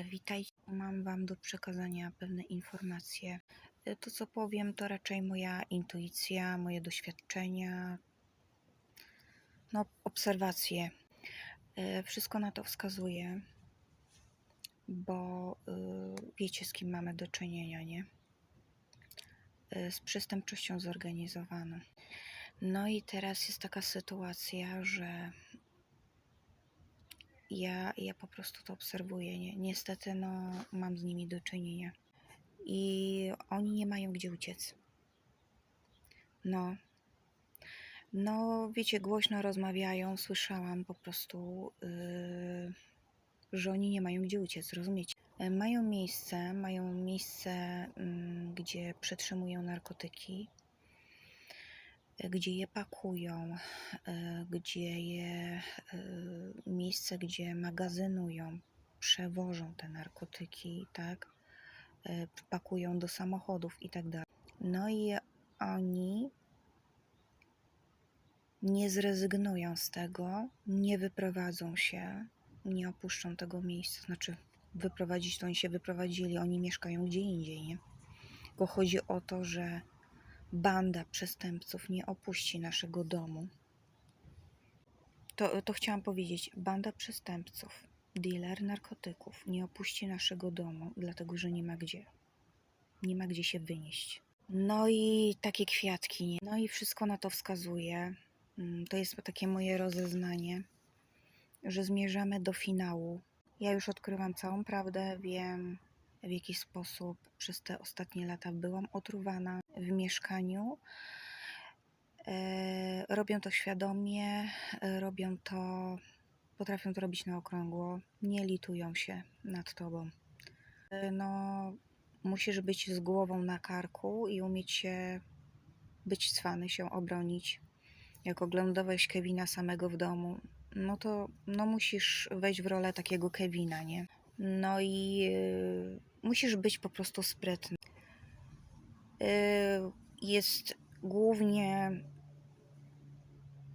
E, Witajcie, mam Wam do przekazania pewne informacje. E, To, co powiem, to raczej moja intuicja, moje doświadczenia, no, obserwacje. E, Wszystko na to wskazuje, bo y, wiecie, z kim mamy do czynienia, nie? E, Z przestępczością zorganizowaną. No i teraz jest taka sytuacja, że ja, ja po prostu to obserwuję. Nie? Niestety, no, mam z nimi do czynienia. I oni nie mają gdzie uciec. No. No, wiecie, głośno rozmawiają, słyszałam po prostu, yy, że oni nie mają gdzie uciec, rozumiecie? E, Mają miejsce, mają miejsce, mm, gdzie przetrzymują narkotyki, gdzie je pakują, e, gdzie je, e, miejsce, gdzie magazynują, przewożą te narkotyki, tak? E, Pakują do samochodów i tak dalej. No i oni nie zrezygnują z tego, nie wyprowadzą się, nie opuszczą tego miejsca. Znaczy, wyprowadzić to oni się wyprowadzili, oni mieszkają gdzie indziej, nie? Tylko chodzi o to, że banda przestępców nie opuści naszego domu. To, to chciałam powiedzieć. Banda przestępców, dealer narkotyków nie opuści naszego domu, dlatego że nie ma gdzie. Nie ma gdzie się wynieść. No i takie kwiatki. nie? No i wszystko na to wskazuje. Mm, To jest takie moje rozeznanie, że zmierzamy do finału. Ja już odkrywam całą prawdę, wiem w jaki sposób przez te ostatnie lata byłam otruwana w mieszkaniu. E, robią to świadomie, robią to, potrafią to robić na okrągło, nie litują się nad tobą. E, no, musisz być z głową na karku i umieć się być cwany, się obronić. Jak oglądałeś Kevina samego w domu, no to no musisz wejść w rolę takiego Kevina, nie? No i y, musisz być po prostu sprytny. Y, jest głównie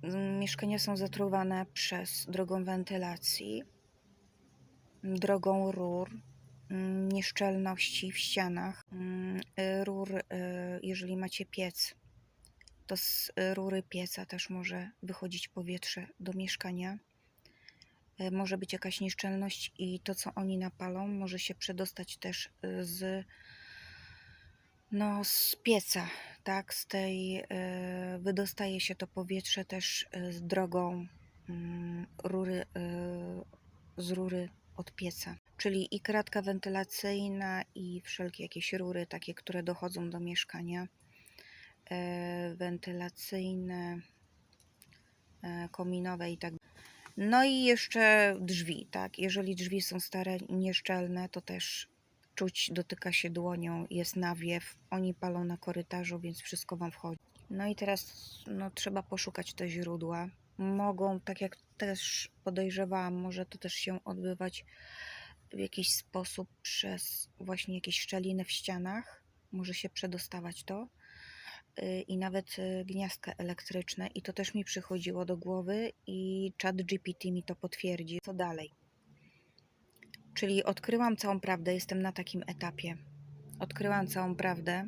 mm, mieszkania są zatruwane przez drogą wentylacji, drogą rur, mm, nieszczelności w ścianach, mm, y, rur, jeżeli macie piec, to z rury pieca też może wychodzić powietrze do mieszkania. E, Może być jakaś nieszczelność i to, co oni napalą, może się przedostać też y, z, no, z pieca, tak? Z tej, e, wydostaje się to powietrze też e, z drogą mm, rury, e, z rury od pieca. Czyli i kratka wentylacyjna, i wszelkie jakieś rury, takie, które dochodzą do mieszkania e, wentylacyjne, e, kominowe i tak No i jeszcze drzwi, tak? Jeżeli drzwi są stare, nieszczelne, to też czuć, dotyka się dłonią, jest nawiew, oni palą na korytarzu, więc wszystko wam wchodzi. No i teraz no, trzeba poszukać te źródła. Mogą, tak jak też podejrzewałam, może to też się odbywać w jakiś sposób przez właśnie jakieś szczeliny w ścianach. Może się przedostawać to i nawet y, gniazdka elektryczne i to też mi przychodziło do głowy i chat GPT mi to potwierdzi. Co dalej? Czyli odkryłam całą prawdę, jestem na takim etapie. Odkryłam całą prawdę.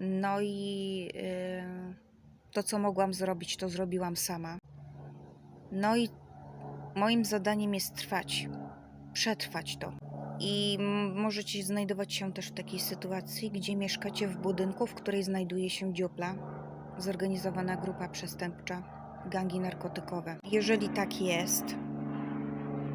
No i y, to, co mogłam zrobić, to zrobiłam sama. No i moim zadaniem jest trwać, przetrwać to. I możecie znajdować się też w takiej sytuacji, gdzie mieszkacie w budynku, w której znajduje się dziupla, zorganizowana grupa przestępcza, gangi narkotykowe. Jeżeli tak jest,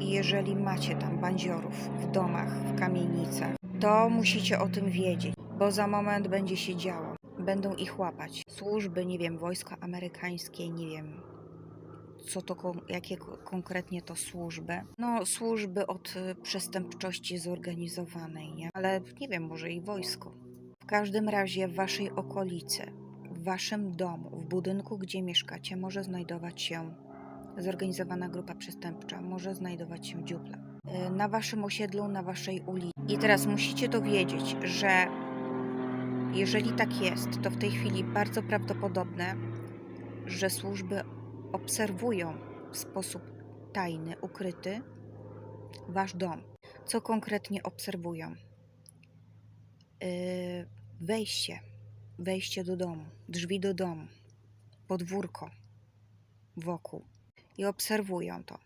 i jeżeli macie tam bandziorów w domach, w kamienicach, to musicie o tym wiedzieć, bo za moment będzie się działo. Będą ich łapać. Służby, nie wiem, wojska amerykańskie, nie wiem, co to, jakie ko- konkretnie to służby. No, służby od y, przestępczości zorganizowanej, nie? Ale nie wiem, może i wojsko. W każdym razie w waszej okolicy, w waszym domu, w budynku, gdzie mieszkacie, może znajdować się zorganizowana grupa przestępcza, może znajdować się dziupla. Y, Na waszym osiedlu, na waszej ulicy. I teraz musicie to wiedzieć, że jeżeli tak jest, to w tej chwili bardzo prawdopodobne, że służby obserwują w sposób tajny, ukryty wasz dom. Co konkretnie obserwują? Yy, wejście, wejście do domu, drzwi do domu, podwórko wokół i obserwują to.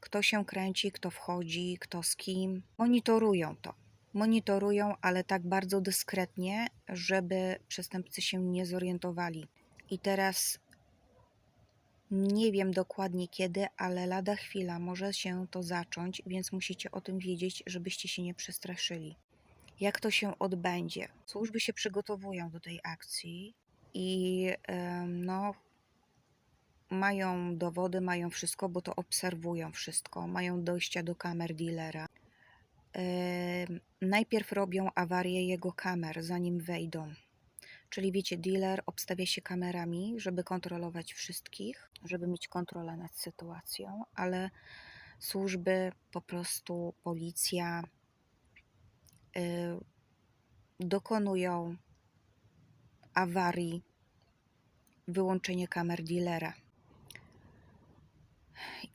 Kto się kręci, kto wchodzi, kto z kim. Monitorują to. Monitorują, ale tak bardzo dyskretnie, żeby przestępcy się nie zorientowali. I teraz nie wiem dokładnie kiedy, ale lada chwila może się to zacząć, więc musicie o tym wiedzieć, żebyście się nie przestraszyli. Jak to się odbędzie? Służby się przygotowują do tej akcji i no, mają dowody, mają wszystko, bo to obserwują wszystko, mają dojścia do kamer dealera. Najpierw robią awarię jego kamer, zanim wejdą. Czyli wiecie, dealer obstawia się kamerami, żeby kontrolować wszystkich, żeby mieć kontrolę nad sytuacją, ale służby, po prostu policja y, dokonują awarii, wyłączenie kamer dealera.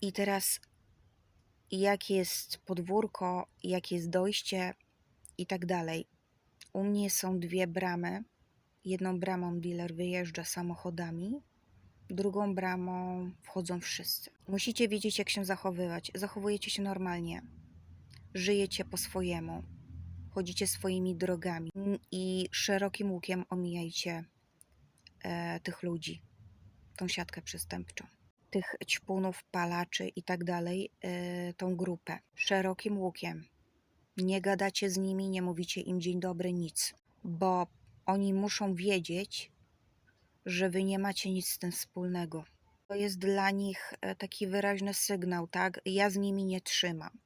I teraz, jakie jest podwórko, jakie jest dojście i tak dalej. U mnie są dwie bramy. Jedną bramą dealer wyjeżdża samochodami, drugą bramą wchodzą wszyscy. Musicie wiedzieć, jak się zachowywać. Zachowujecie się normalnie, żyjecie po swojemu, chodzicie swoimi drogami i szerokim łukiem omijajcie e, tych ludzi, tą siatkę przestępczą. Tych ćpunów, palaczy i tak dalej, e, tą grupę. Szerokim łukiem. Nie gadacie z nimi, nie mówicie im dzień dobry, nic, bo oni muszą wiedzieć, że wy nie macie nic z tym wspólnego. To jest dla nich e, taki wyraźny sygnał, tak? Ja z nimi nie trzymam.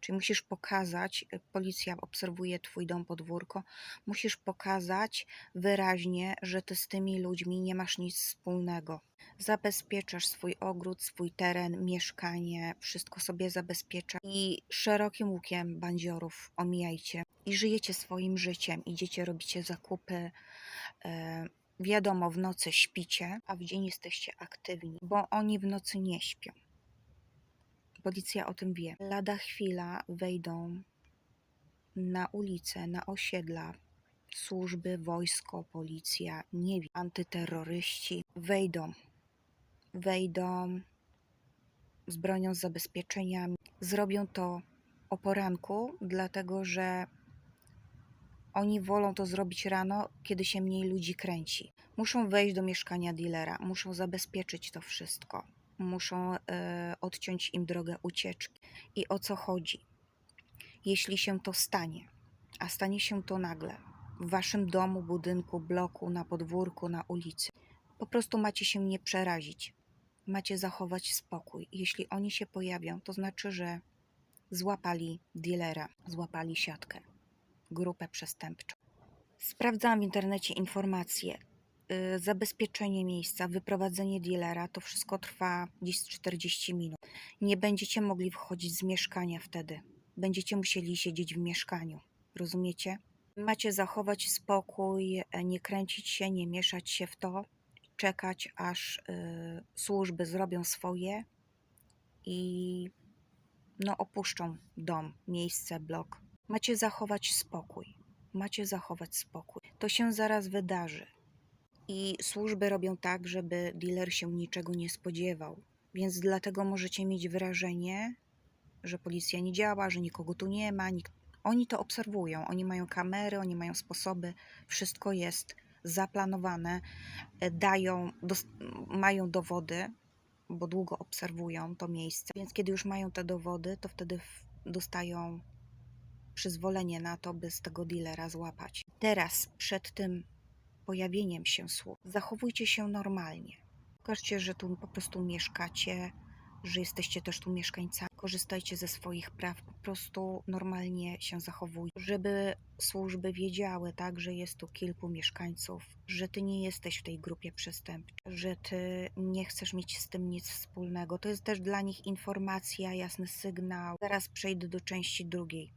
Czyli musisz pokazać, e, policja obserwuje twój dom, podwórko, musisz pokazać wyraźnie, że ty z tymi ludźmi nie masz nic wspólnego. Zabezpieczasz swój ogród, swój teren, mieszkanie, wszystko sobie zabezpiecza i szerokim łukiem bandziorów omijajcie i żyjecie swoim życiem. Idziecie, robicie zakupy. E, wiadomo, w nocy śpicie, a w dzień jesteście aktywni, bo oni w nocy nie śpią. Policja o tym wie. Lada chwila wejdą na ulicę, na osiedla, służby, wojsko, policja, nie wiem, antyterroryści. Wejdą. Wejdą z bronią, z zabezpieczeniami. Zrobią to o poranku, dlatego że oni wolą to zrobić rano, kiedy się mniej ludzi kręci. Muszą wejść do mieszkania dealera, muszą zabezpieczyć to wszystko, muszą e, odciąć im drogę ucieczki. I o co chodzi? Jeśli się to stanie, a stanie się to nagle, w waszym domu, budynku, bloku, na podwórku, na ulicy, po prostu macie się nie przerazić. Macie zachować spokój. Jeśli oni się pojawią, to znaczy, że złapali dealera, złapali siatkę grupę przestępczą. Sprawdzałam w internecie informacje. y, Zabezpieczenie miejsca, wyprowadzenie dealera, to wszystko trwa gdzieś z 40 minut. Nie będziecie mogli wychodzić z mieszkania wtedy. Będziecie musieli siedzieć w mieszkaniu. Rozumiecie? Macie zachować spokój, e, nie kręcić się, nie mieszać się w to, czekać aż y, służby zrobią swoje i no, opuszczą dom, miejsce, blok. Macie zachować spokój. Macie zachować spokój. To się zaraz wydarzy. I służby robią tak, żeby dealer się niczego nie spodziewał. Więc dlatego możecie mieć wrażenie, że policja nie działa, że nikogo tu nie ma. Nikt... Oni to obserwują. Oni mają kamery, oni mają sposoby. Wszystko jest zaplanowane. e, Dają, mają dowody, bo długo obserwują to miejsce. Więc kiedy już mają te dowody, to wtedy dostają przyzwolenie na to, by z tego dealera złapać. Teraz, przed tym pojawieniem się słów, zachowujcie się normalnie. Pokażcie, że tu po prostu mieszkacie, że jesteście też tu mieszkańcami. Korzystajcie ze swoich praw, po prostu normalnie się zachowujcie, żeby służby wiedziały, tak, że jest tu kilku mieszkańców, że ty nie jesteś w tej grupie przestępczej, że ty nie chcesz mieć z tym nic wspólnego. To jest też dla nich informacja, jasny sygnał. Zaraz przejdę do części drugiej.